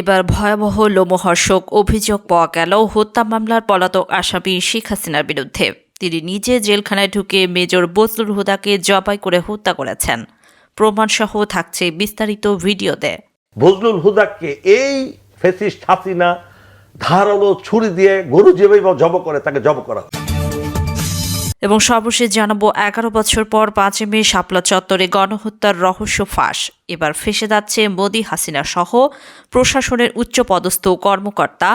এবার ভয়াবহ লোমহর্ষক অভিযোগ পাওয়া গেল হত্যা মামলার পলাতক আসামি শেখ হাসিনার বিরুদ্ধে। তিনি নিজে জেলখানায় ঢুকে মেজর বজলুর হুদাকে জবাই করে হত্যা করেছেন। প্রমাণসহ থাকছে বিস্তারিত ভিডিওতে। বজলুল হুদাকে এই ফেসিস্ট হাসিনা ধারালো ছুরি দিয়ে গরু যেভাবে জব করে, তাকে জব করা। এবং সর্বশেষ জানাব, এগারো বছর পর পাঁচই মে শাপলা চত্বরে গণহত্যার রহস্য ফাঁস। এবার ফেসে যাচ্ছে মোদি হাসিনা সহ প্রশাসনের উচ্চপদস্থ কর্মকর্তা।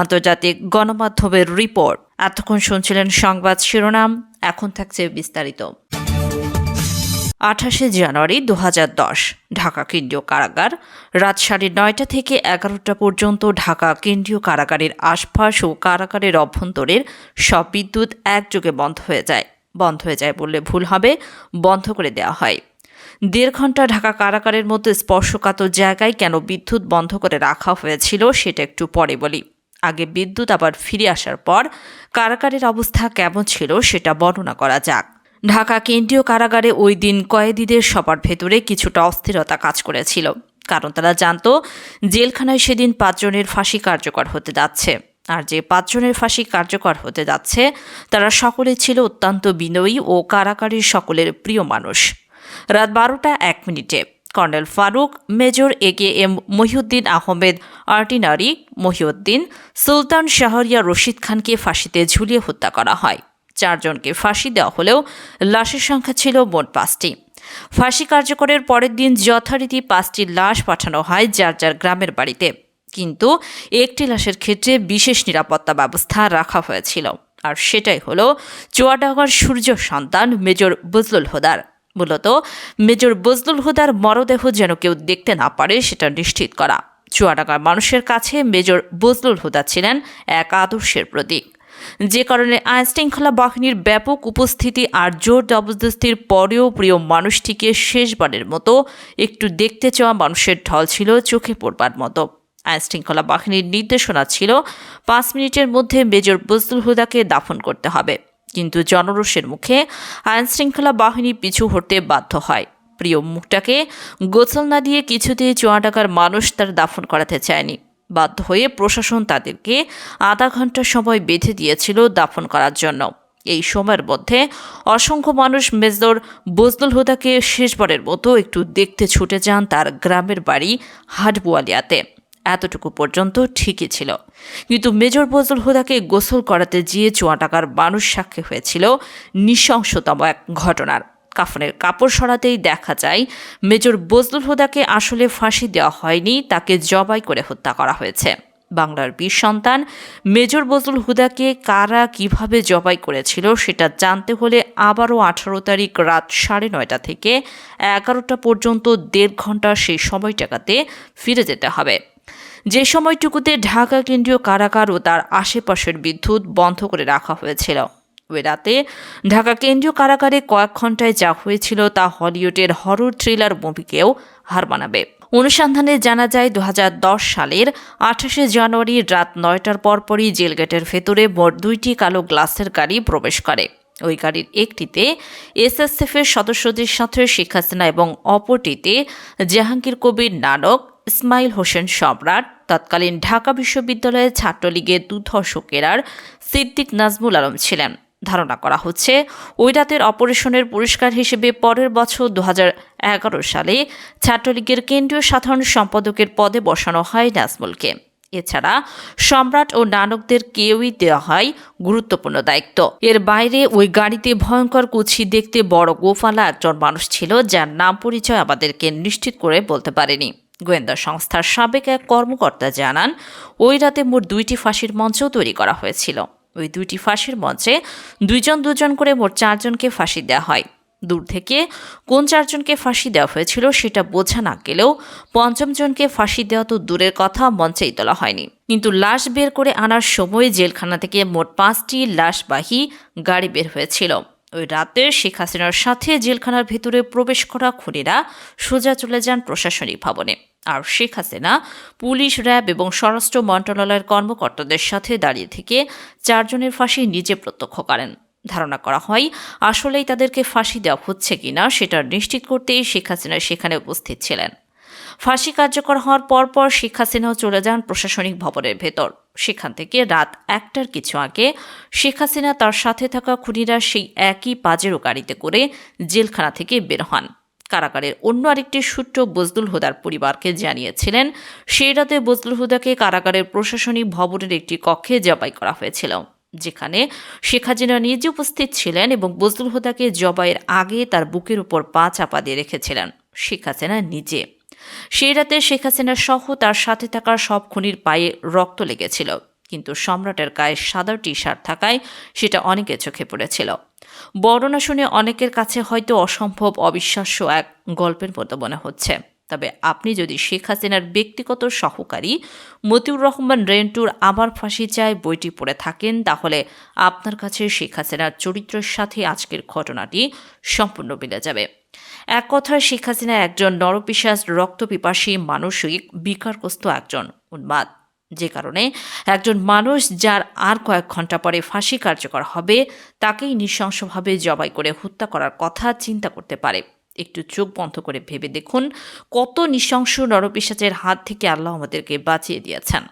আন্তর্জাতিক গণমাধ্যমের রিপোর্ট। এতক্ষণ শুনছিলেন সংবাদ শিরোনাম, এখন থাকছে বিস্তারিত। আঠাশে জানুয়ারি দু হাজার দশ, ঢাকা কেন্দ্রীয় কারাগার। রাত সাড়ে নয়টা থেকে এগারোটা পর্যন্ত ঢাকা কেন্দ্রীয় কারাগারের আশপাশ ও কারাগারের অভ্যন্তরের সব বিদ্যুৎ একযোগে বন্ধ হয়ে যায়। বন্ধ হয়ে যায় বললে ভুল হবে, বন্ধ করে দেওয়া হয়। দেড় ঘণ্টা ঢাকা কারাগারের মধ্যে স্পর্শকাতর জায়গায় কেন বিদ্যুৎ বন্ধ করে রাখা হয়েছিল সেটা একটু পরে বলি। আগে বিদ্যুৎ আবার ফিরে আসার পর কারাগারের অবস্থা কেমন ছিল সেটা বর্ণনা করা যাক। ঢাকা কেন্দ্রীয় কারাগারে ওই দিন কয়েদিদের সবার ভেতরে কিছুটা অস্থিরতা কাজ করেছিল। কারণ তারা জানত, জেলখানায় সেদিন পাঁচজনের ফাঁসি কার্যকর হতে যাচ্ছে। আর যে পাঁচজনের ফাঁসি কার্যকর হতে যাচ্ছে, তারা সকলে ছিল অত্যন্ত বিনয়ী ও কারাগারের সকলের প্রিয় মানুষ। রাত বারোটা এক মিনিটে colonel Farooq, major A K M Mohiuddin Ahmed artillery Mohiuddin, Sultan Shahriar Rashid খানকে ফাঁসিতে ঝুলিয়ে হত্যা করা হয়। চারজনকে ফাঁসি দেওয়া হলেও লাশের সংখ্যা ছিল মোট পাঁচটি। ফাঁসি কার্যকরের পরের দিন যথারীতি পাঁচটি লাশ পাঠানো হয় যার যার গ্রামের বাড়িতে। কিন্তু একটি লাশের ক্ষেত্রে বিশেষ নিরাপত্তা ব্যবস্থা রাখা হয়েছিল। আর সেটাই হলো চুয়াডাঙ্গার সূর্য সন্তান মেজর বজলুল হুদার। মূলত মেজর বজলুল হুদার মরদেহ যেন কেউ দেখতে না পারে সেটা নিশ্চিত করা। চুয়াডাঙ্গার মানুষের কাছে মেজর বজলুল হুদা ছিলেন এক আদর্শের প্রতীক। যে কারণে আইনশৃঙ্খলা বাহিনীর ব্যাপক উপস্থিতি আর জোর জবরদস্তির পরেও প্রিয় মানুষটিকে শেষবারের মতো একটু দেখতে চাওয়া মানুষের ঢল ছিল চোখে পড়বার মতো। আইনশৃঙ্খলা বাহিনীর নির্দেশনা ছিল, পাঁচ মিনিটের মধ্যে মেজর বজলুল হুদাকে দাফন করতে হবে। কিন্তু জনরোষের মুখে আইনশৃঙ্খলা বাহিনী পিছু হটতে বাধ্য হয়। প্রিয় মুখটাকে গোসল না দিয়ে কিছুতেই চুয়াডাকার মানুষ তার দাফন করাতে চায়নি। বাধ্য হয়ে প্রশাসন তাদেরকে আধা ঘণ্টা সময় বেঁধে দিয়েছিল দাফন করার জন্য। এই সময়ের মধ্যে অসংখ্য মানুষ মেজর বজলুল হুদাকে শেষবারের মতো একটু দেখতে ছুটে যান তার গ্রামের বাড়ি হাটবুয়ালিয়াতে। এতটুকু পর্যন্ত ঠিকই ছিল। কিন্তু মেজর বজলুল হুদাকে গোসল করাতে গিয়ে চুয়া টাকার মানুষ সাক্ষী হয়েছিল নৃশংসতম এক ঘটনার। কাফনের কাপড় সরাতেই দেখা যায়, মেজর বজলুল হুদাকে আসলে ফাঁসি দেওয়া হয়নি, তাকে জবাই করে হত্যা করা হয়েছে। বাংলার বীর সন্তান মেজর বজলুল হুদাকে কারা কীভাবে জবাই করেছিল সেটা জানতে হলে আবারও আঠারো তারিখ রাত সাড়ে নয়টা থেকে এগারোটা পর্যন্ত দেড় ঘণ্টা সেই সময়টাকাতে ফিরে যেতে হবে। যে সময়টুকুতে ঢাকা কেন্দ্রীয় কারাগার ও তার আশেপাশের বিদ্যুৎ বন্ধ করে রাখা হয়েছিল। ওই রাতে ঢাকা কেন্দ্রীয় কারাগারে কয়েক ঘন্টায় যা হয়েছিল তা হলিউডের হরর থ্রিলার মুভিকেও হার মানাবে। অনুসন্ধানে জানা যায় দু হাজার দশ সালের আঠাশে জানুয়ারি রাত নয়টার পরপরই জেলগেটের ভেতরে মোট দুইটি কালো গ্লাসের গাড়ি প্রবেশ করে। ওই গাড়ির একটিতে এসএসএফের সদস্যদের সাথে শেখ হাসিনা এবং অপরটিতে জাহাঙ্গীর কবির নানক, ইসমাইল হোসেন সম্রাট, তৎকালীন ঢাকা বিশ্ববিদ্যালয়ের ছাত্রলীগের দুধর্ষকেরার সিদ্দিক নাজমুল আলম ছিলেন। ধারণা করা হচ্ছে। ওই রাতের অপারেশনের পুরস্কার হিসেবে পরের বছর দু হাজার এগারো সালে ছাত্রলীগের কেন্দ্রীয় সাধারণ সম্পাদকের পদে বসানো হয় নাজমুলকে। এছাড়া সম্রাট ও নানকদের কেউই দেওয়া হয় গুরুত্বপূর্ণ দায়িত্ব। এর বাইরে ওই গাড়িতে ভয়ঙ্কর কুচি দেখতে বড় গোফালা একজন মানুষ ছিল, যার নাম পরিচয় আমাদেরকে নিশ্চিত করে বলতে পারেনি। গোয়েন্দা সংস্থার সাবেক এক কর্মকর্তা জানান, ওই রাতে মোট দুইটি ফাঁসির মঞ্চও তৈরি করা হয়েছিল। ওই দুইটি ফাঁসির মঞ্চে দুইজন দুজন করে মোট চারজনকে ফাঁসি দেওয়া হয়। দূর থেকে কোন চারজনকে ফাঁসি দেওয়া হয়েছিল সেটা বোঝা না গেলেও পঞ্চম জনকে ফাঁসি দেওয়া তো দূরের কথা, মঞ্চেই তোলা হয়নি। কিন্তু লাশ বের করে আনার সময় জেলখানা থেকে মোট পাঁচটি লাশবাহী গাড়ি বের হয়েছিল। ওই রাতে শেখ হাসিনার সাথে জেলখানার ভেতরে প্রবেশ করা খুনিরা সোজা চলে যান প্রশাসনিক ভবনে। আর শেখ হাসিনা পুলিশ, র্যাব এবং স্বরাষ্ট্র মন্ত্রণালয়ের কর্মকর্তাদের সাথে দাঁড়িয়ে থেকে চারজনের ফাঁসি নিজে প্রত্যক্ষ করেন। ধারণা করা হয়, আসলেই তাদেরকে ফাঁসি দেওয়া হচ্ছে কিনা সেটা নিশ্চিত করতেই শেখ হাসিনা সেখানে উপস্থিত ছিলেন। ফাঁসি কার্যকর হওয়ার পরপর শেখ হাসিনাও চলে যান প্রশাসনিক ভবনের ভেতর। সেখান থেকে রাত একটার কিছু আগে শেখ হাসিনা তার সাথে থাকা খুনিরা সেই একই পাজেরো গাড়িতে করে জেলখানা থেকে বের হন। কারাগারের অন্য আরেকটি সূত্র বজলুল হুদার পরিবারকে জানিয়েছিলেন, সেই রাতে বজলুল হুদাকে কারাগারের প্রশাসনিক ভবনের একটি কক্ষে জবাই করা হয়েছিল, যেখানে শেখ হাসিনা নিজে উপস্থিত ছিলেন এবং বজলুল হুদাকে জবাইয়ের আগে তার বুকের উপর পা চাপা দিয়ে রেখেছিলেন শেখ হাসিনা নিজে। সেই রাতে শেখ হাসিনা সহ তার সাথে থাকা সব খুনির পায়ে রক্ত লেগেছিল। কিন্তু সম্রাটের গায়ে সাদা টি শার্ট থাকায় সেটা অনেকে চোখে পড়েছিল। বর্ণনা শুনে অনেকের কাছে হয়তো অসম্ভব অবিশ্বাস্য এক গল্পের মতো মনে হচ্ছে। তবে আপনি যদি শেখ হাসিনার ব্যক্তিগত সহকারী মতিউর রহমান রেন্টুর আবার ফাঁসি চায় বইটি পড়ে থাকেন, তাহলে আপনার কাছে শেখ হাসিনার চরিত্রের সাথে আজকের ঘটনাটি সম্পূর্ণ মিলে যাবে। এক কথায়, শেখ হাসিনা একজন নরপিশাস রক্তপিপাসী, মানসিক, বিকারগ্রস্ত একজন উন্মাদ। যে কারণে একজন মানুষ যার আর কয়েক ঘণ্টা পরে ফাঁসি কার্যকর হবে, তাকেই নৃশংসভাবে জবাই করে হত্যা করার কথা চিন্তা করতে পারে। একটু চোখ বন্ধ করে ভেবে দেখুন কত নৃশংস নরপিসাচের হাত থেকে আল্লাহ আমাদেরকে বাঁচিয়ে দিয়েছেন।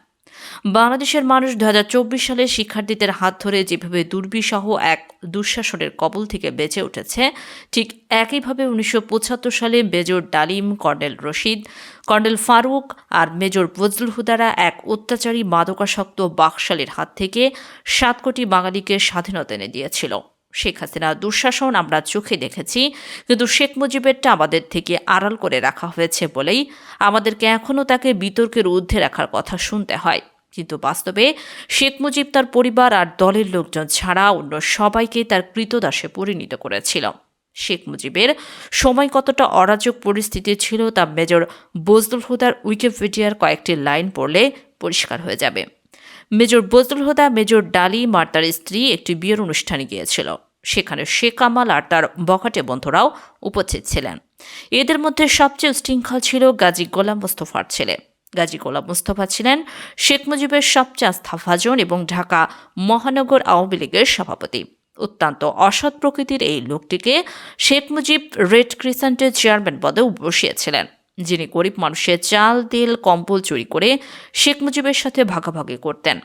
বাংলাদেশের মানুষ দু হাজার চব্বিশ সালে শিক্ষার্থীদের হাত ধরে যেভাবে দুর্বিসহ এক দুঃশাসনের কবল থেকে বেঁচে উঠেছে, ঠিক একইভাবে উনিশশো পঁচাত্তর সালে major Dalim colonel Rashid, colonel Farooq আর মেজর ফজলুল হুদারা এক অত্যাচারী মাদকাসক্ত বাকশালীর হাত থেকে সাত কোটি বাঙালিকে স্বাধীনতা এনে দিয়েছিল। শেখ হাসিনা দুঃশাসন আমরা চোখে দেখেছি, কিন্তু শেখ মুজিবেরটা আমাদের থেকে আড়াল করে রাখা হয়েছে বলেই আমাদেরকে এখনও তাকে বিতর্কের ঊর্ধ্বে রাখার কথা শুনতে হয়। কিন্তু বাস্তবে শেখ মুজিব তার পরিবার আর দলের লোকজন ছাড়া অন্য সবাইকে তার কৃতদাসে পরিণত করেছিল। শেখ মুজিবের সময় কতটা অরাজক পরিস্থিতি ছিল তা মেজর বজলুল হুদার উইকিপিডিয়ার কয়েকটি লাইন পড়লে পরিষ্কার হয়ে যাবে। মেজর বজলুল হুদা, মেজর ডালি আর তার স্ত্রী একটি বিয়ের অনুষ্ঠানে গিয়েছিল। সেখানে শেখ কামাল আর তার বখাটে বন্ধুরাও উপস্থিত ছিলেন। এদের মধ্যে সবচেয়ে উশৃঙ্খল ছিল গাজী গোলাম মোস্তফার ছেলে। গাজী গোলাম মুস্তফা ছিলেন শেখ মুজিবের সবচেয়ে আস্থাভাজন এবং ঢাকা মহানগর আওয়ামী লীগের সভাপতি। অত্যন্ত অসৎ প্রকৃতির এই লোকটিকে শেখ মুজিব রেড ক্রিসেন্টের চেয়ারম্যান পদেও বসিয়েছিলেন, যিনি গরিব মানুষের চাল, তেল, কম্বল চুরি করে শেখ মুজিবের সাথে ভাগাভাগি করতেন।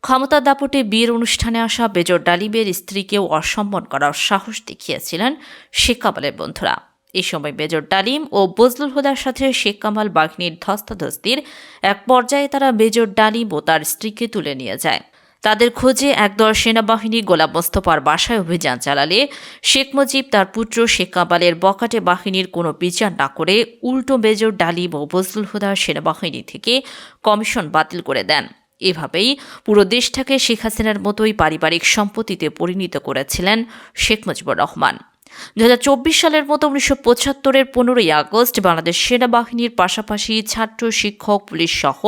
ক্ষমতা দাপটে বিয়ের অনুষ্ঠানে আসা বেজর ডালিবের স্ত্রীকেও অসম্মান করার সাহস দেখিয়েছিলেন শেখ কামালের বন্ধুরা। এই সময় মেজর ডালিম ও বজলুল হুদার সাথে শেখ কামাল বাহিনীর ধস্তাধস্তির এক পর্যায়ে তারা মেজর ডালিম ও তার স্ত্রীকে তুলে নিয়ে যায়। তাদের খোঁজে একদল সেনাবাহিনী গোলাম মোস্তফার বাসায় অভিযান চালালে শেখ মুজিব তার পুত্র শেখ কামালের বকাটে বাহিনীর কোনো বিচার না করে উল্টো মেজর ডালিম ও বজলুল হুদার সেনাবাহিনী থেকে কমিশন বাতিল করে দেন। এভাবেই পুরো দেশটাকে শেখ হাসিনার মতোই পারিবারিক সম্পত্তিতে পরিণত করেছিলেন শেখ মুজিবুর রহমান। দু হাজার চব্বিশ সালের মতো উনিশশো পঁচাত্তরের পনেরোই আগস্ট বাংলাদেশ সেনাবাহিনীর পাশাপাশি ছাত্র, শিক্ষক, পুলিশ সহ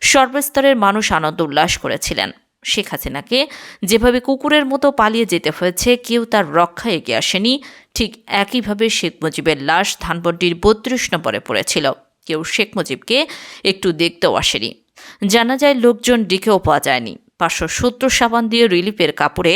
সর্বস্তরের মানুষ আনন্দ উল্লাস করেছিলেন। শেখ হাসিনাকে যেভাবে কুকুরের মতো পালিয়ে যেতে হয়েছে, কেউ তার রক্ষা এগিয়ে আসেনি। ঠিক একইভাবে শেখ মুজিবের লাশ ধানবন্ডির বত্রিশ নম্বরে পড়েছিল। কেউ শেখ মুজিবকে একটু দেখতেও আসেনি। জানা যায় লোকজন ডেকেও পাওয়া যায়নি। পাঁচশো সত্তর সাবান দিয়ে রিলিফের কাপড়ে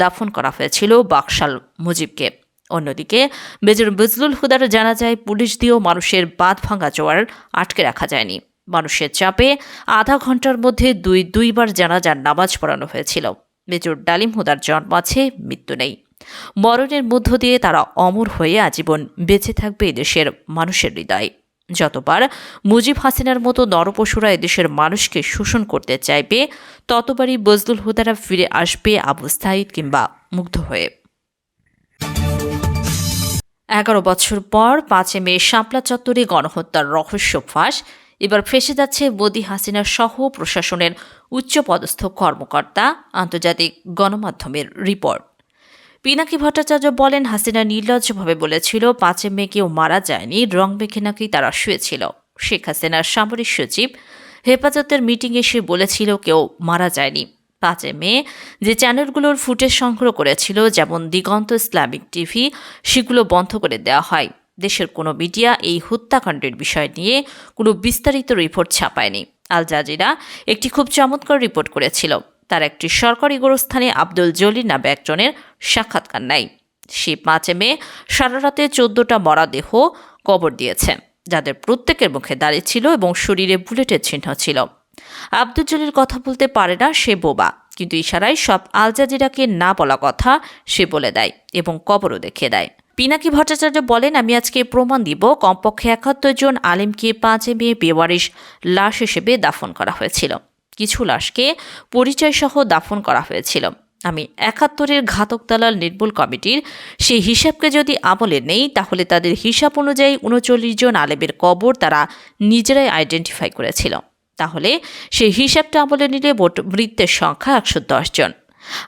দাফন করা হয়েছিল বাকশাল মুজিবকে। অন্যদিকে, মেজর বজলুল হুদার জানা যায়, পুলিশ দিয়েও মানুষের বাঁধ ভাঙা জোয়ার আটকে রাখা যায়নি। মানুষের চাপে আধা ঘণ্টার মধ্যে দুই, দুইবার জানাজার নামাজ পড়ানো হয়েছিল। মেজর ডালিম হুদার জন্ম আছে, মৃত্যু নেই। মরণের মধ্য দিয়ে তারা অমর হয়ে আজীবন বেঁচে থাকবে এদেশের মানুষের হৃদয়। যতবার মুজিব হাসিনার মতো নরপশুরা এদেশের মানুষকে শোষণ করতে চাইবে, ততবারই বজলুল হুদারা ফিরে আসবে আবু সাইদ কিংবা মুগ্ধ হয়ে। এগারো বছর পর পাঁচে মে শাপলা চত্বরে গণহত্যার রহস্য ফাঁস। এবার ফেসে যাচ্ছে মোদি হাসিনা সহ প্রশাসনের উচ্চপদস্থ কর্মকর্তা। আন্তর্জাতিক গণমাধ্যমের রিপোর্ট। পিনাকি ভট্টাচার্য বলেন, হাসিনা নির্লজ্জভাবে বলেছিল পাঁচে মে কেউ মারা যায়নি, রং মেখে নাকি তারা শুয়েছিল। শেখ হাসিনার সামরিক সচিব হেফাজতের মিটিংয়ে সে বলেছিল, কেউ মারা যায়নি। পাঁচে মে যে চ্যানেলগুলোর ফুটেজ সংগ্রহ করেছিল, যেমন দিগন্ত ইসলামিক টিভি, সেগুলো বন্ধ করে দেওয়া হয়। দেশের কোনো মিডিয়া এই হত্যাকাণ্ডের বিষয় নিয়ে কোনো বিস্তারিত রিপোর্ট ছাপায়নি। আল জাজিরা একটি খুব চমৎকার রিপোর্ট করেছিল। তার একটি সরকারি গোরস্থানে আব্দুল জলিল নামে একজনের সাক্ষাৎকার নাই সে পাঁচে মে সারা রাতে চোদ্দটা মরা দেহ কবর দিয়েছে, যাদের প্রত্যেকের মুখে দাঁড়িয়ে ছিল এবং শরীরে বুলেটের চিহ্ন ছিল। আব্দুল জলিল কথা বলতে পারে না সে বোবা, কিন্তু ইশারায় সব আল জাজিরাকে না বলা কথা সে বলে দেয় এবং কবরও দেখে দেয়। পিনাকি ভট্টাচার্য বলেন, আমি আজকে প্রমাণ দিব, কমপক্ষে একাত্তর জন আলিমকে পাঁচে মে বেওয়ারিশ লাশ হিসেবে দাফন করা হয়েছিল। কিছু লাশকে পরিচয়সহ দাফন করা হয়েছিল। আমি একাত্তরের ঘাতক দালাল নির্মূল কমিটির সেই হিসাবকে যদি আমলে নেই, তাহলে তাদের হিসাব অনুযায়ী উনচল্লিশ জন আলেমের কবর তারা নিজেরাই আইডেন্টিফাই করেছিল। তাহলে সেই হিসাবটা আমলে নিলে মৃত্যের সংখ্যা একশো দশ জন।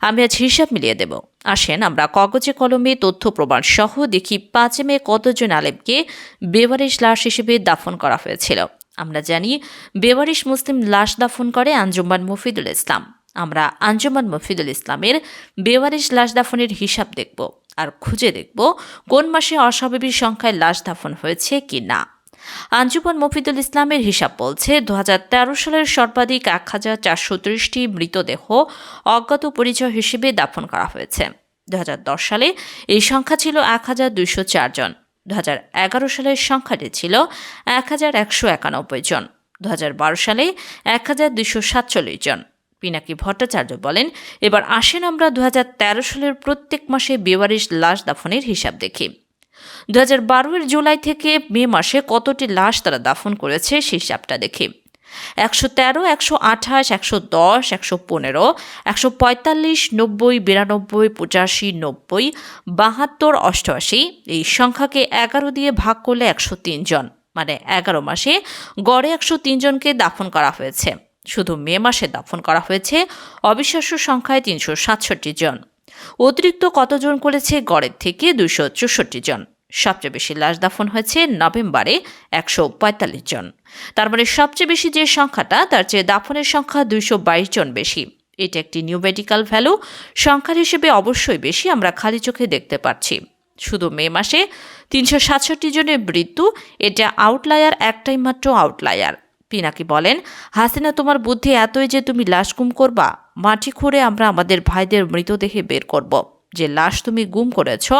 আমি আজ হিসাব মিলিয়ে দেব। আসেন আমরা কাগজে কলমে তথ্য প্রমাণ সহ দেখি পাঁচে মে কতজন আলেমকে বেওয়ারিশ লাশ হিসেবে দাফন করা হয়েছিল। আমরা জানি বেওয়ারিশ মুসলিম লাশ দাফন করে আঞ্জুমান মফিদুল ইসলাম। আমরা আঞ্জুমান মফিদুল ইসলামের বেওয়ারিশ লাশ দাফনের হিসাব দেখব আর খুঁজে দেখব কোন মাসে অস্বাভাবিক সংখ্যায় লাশ দাফন হয়েছে কি না আঞ্জুমান মফিদুল ইসলামের হিসাব বলছে দু হাজার তেরো সালের সর্বাধিক এক হাজার চারশো ত্রিশটি মৃতদেহ অজ্ঞাত পরিচয় হিসেবে দাফন করা হয়েছে। দু হাজার দশ সালে এই সংখ্যা ছিল এক হাজার দুইশো চার জন। দু সালের সংখ্যাটি ছিল এক হাজার একশো একানব্বই জন। দু হাজার বারো সালে এক হাজার দুইশো সাতচল্লিশ জন। পিনাকি ভট্টাচার্য বলেন, এবার আসেন আমরা দু হাজার তেরো সালের প্রত্যেক মাসে বেওয়ারিশ লাশ দাফনের হিসাব দেখি। দু হাজার বারোয়ের জুলাই থেকে মে মাসে কতটি লাশ তারা দাফন করেছে সেই হিসাবটা দেখি। একশো তেরো, একশো আঠাশ, একশো দশ, একশো পনেরো, একশো পঁয়তাল্লিশ, নব্বই, বিরানব্বই, পঁচাশি, নব্বই, বাহাত্তর, অষ্টআশি, এই সংখ্যাকে এগারো দিয়ে ভাগ করলে একশো তিন জন। মানে এগারো মাসে গড়ে একশো তিন জনকে দাফন করা হয়েছে। শুধু মে মাসে দাফন করা হয়েছে, অবিশ্বাস্য সংখ্যায় তিনশো সাতষট্টি জন। অতিরিক্ত কতজন করেছে গড়ের থেকে দুশো চৌষট্টি জন। সবচেয়ে বেশি লাশ দাফন হয়েছে নভেম্বরে একশো পঁয়তাল্লিশ জন। তার মানে সবচেয়ে বেশি যে সংখ্যাটা, তার চেয়ে দাফনের সংখ্যা দুইশো বাইশ জন বেশি। এটা একটি নিউ মেডিকেল ভ্যালু সংখ্যার হিসেবে অবশ্যই বেশি আমরা খালি চোখে দেখতে পাচ্ছি। শুধু মে মাসে তিনশো সাতষট্টি জনের মৃত্যু, এটা আউটলায়ার একটাই মাত্র আউটলায়ার পিনাকি বলেন? হাসিনা, তোমার বুদ্ধি এতই যে তুমি লাশ গুম করবা, মাটি খুঁড়ে আমরা আমাদের ভাইদের মৃতদেহে বের করব। যে লাশ তুমি গুম করেছ,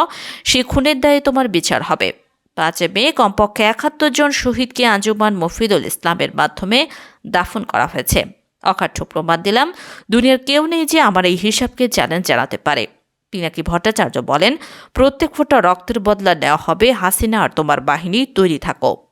সে খুনের দায়ে তোমার বিচার হবে। পাঁচে মে কমপক্ষে একাত্তর জন শহীদকে আঞ্জুমান মফিদুল ইসলামের মাধ্যমে দাফন করা হয়েছে। অকাঠ্য প্রমাণ দিলাম, দুনিয়ার কেউ নেই যে আমার এই হিসাবকে চ্যালেঞ্জ জানাতে পারে। পিনাকি ভট্টাচার্য বলেন, প্রত্যেক ফোঁটা রক্তের বদলা নেওয়া হবে, হাসিনা আর তোমার বাহিনী তৈরি থাকো।